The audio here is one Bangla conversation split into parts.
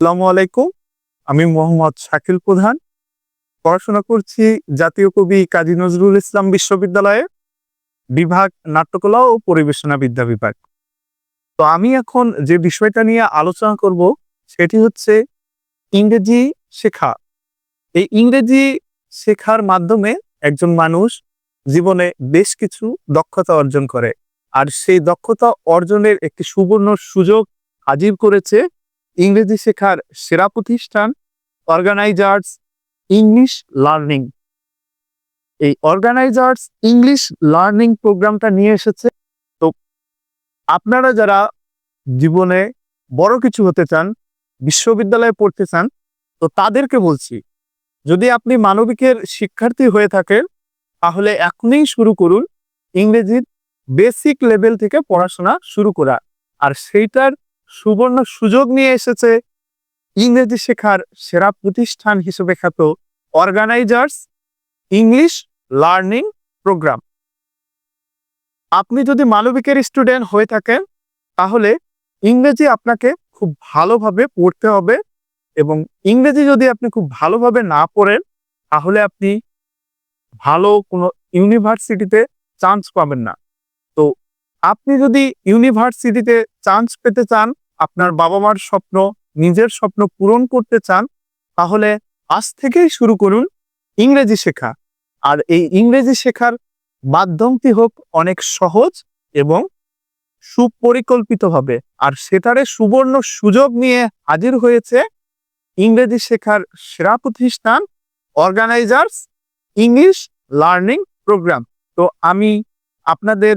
আসসালামু আলাইকুম। আমি মোহাম্মদ শাকিল প্রধান। পড়াশোনা করছি জাতীয় কবি কাজী নজরুল ইসলাম বিশ্ববিদ্যালয়ে বিভাগ নাট্যকলা ও পরিবেশনা বিদ্যা বিভাগ। তো আমি এখন যে বিষয়টা নিয়ে আলোচনা করব, সেটি হচ্ছে ইংরেজি শেখা। এই ইংরেজি শেখার মাধ্যমে একজন মানুষ জীবনে বেশ কিছু দক্ষতা অর্জন করে। আর সেই দক্ষতা অর্জনের একটি সুবর্ণ সুযোগ হাজির করেছে ইংরেজি শেখার সেরা প্রতিষ্ঠান অর্গানাইজার্স ইংলিশ লার্নিং এই অর্গানাইজার্স ইংলিশ লার্নিং প্রোগ্রামটা নিয়ে এসেছে। তো আপনারা যারা জীবনে বড় কিছু হতে চান, বিশ্ববিদ্যালয়ে পড়তে চান, তো তাদেরকে বলছি, যদি আপনি মানবিকের শিক্ষার্থী হয়ে থাকেন, তাহলে এখনই শুরু করুন ইংরেজির বেসিক লেভেল থেকে পড়াশোনা শুরু করা। আর সেইটার সুবর্ণ সুযোগ নিয়ে এসেছে ইংরেজি শেখার সেরা প্রতিষ্ঠান হিসেবে খ্যাত অর্গানাইজার্স ইংলিশ লার্নিং প্রোগ্রাম। আপনি যদি মানবিকের স্টুডেন্ট হয়ে থাকেন, তাহলে ইংরেজি আপনাকে খুব ভালোভাবে পড়তে হবে এবং ইংরেজি যদি আপনি খুব ভালোভাবে না পড়েন, তাহলে আপনি ভালো কোনো ইউনিভার্সিটিতে চান্স পাবেন না। আপনি যদি ইউনিভার্সিটিতে চান্স পেতে চান, আপনার বাবা মার স্বপ্ন, নিজের স্বপ্ন পূরণ করতে চান, তাহলে আজ থেকেই শুরু করুন ইংরেজি শেখা। আর এই ইংরেজি শেখার মাধ্যমটি হোক অনেক সহজ এবং সুপরিকল্পিতভাবে। আর সেটারে সুবর্ণ সুযোগ নিয়ে হাজির হয়েছে ইংরেজি শেখার সেরা প্রতিষ্ঠান অর্গানাইজার্স ইংলিশ লার্নিং প্রোগ্রাম তো আমি আপনাদের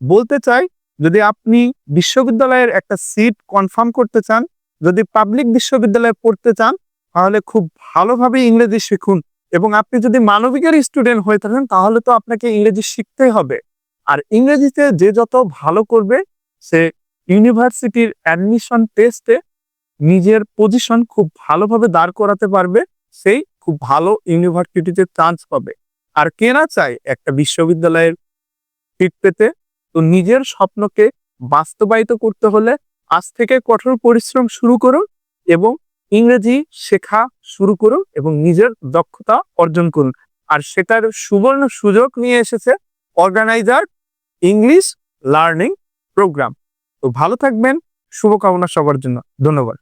বলতে চাই, যদি আপনি বিশ্ববিদ্যালয়ের একটা সিট কনফার্ম করতে চান, যদি পাবলিক বিশ্ববিদ্যালয়ে পড়তে চান, তাহলে খুব ভালোভাবে ইংরেজি শিখুন। এবং আপনি যদি মানবিকের স্টুডেন্ট হয়ে থাকেন, তাহলে তো আপনাকে ইংরেজি শিখতেই হবে। আর ইংরেজিতে যে যত ভালো করবে, সে ইউনিভার্সিটির অ্যাডমিশন টেস্টে নিজের পজিশন খুব ভালোভাবে দাঁড় করাতে পারবে, সেই খুব ভালো ইউনিভার্সিটিতে চান্স পাবে। আর কেনা চাই একটা বিশ্ববিদ্যালয়ের সিট পেতে তো নিজের স্বপ্নকে বাস্তবায়িত করতে হলে আজ থেকে কঠোর পরিশ্রম শুরু করুন এবং ইংরেজি শেখা শুরু করুন এবং নিজের দক্ষতা অর্জন করুন। আর সেটার সুবর্ণ সুযোগ নিয়ে এসেছে অর্গানাইজার ইংলিশ লার্নিং প্রোগ্রাম তো ভালো থাকবেন, শুভকামনা সবার জন্য। ধন্যবাদ।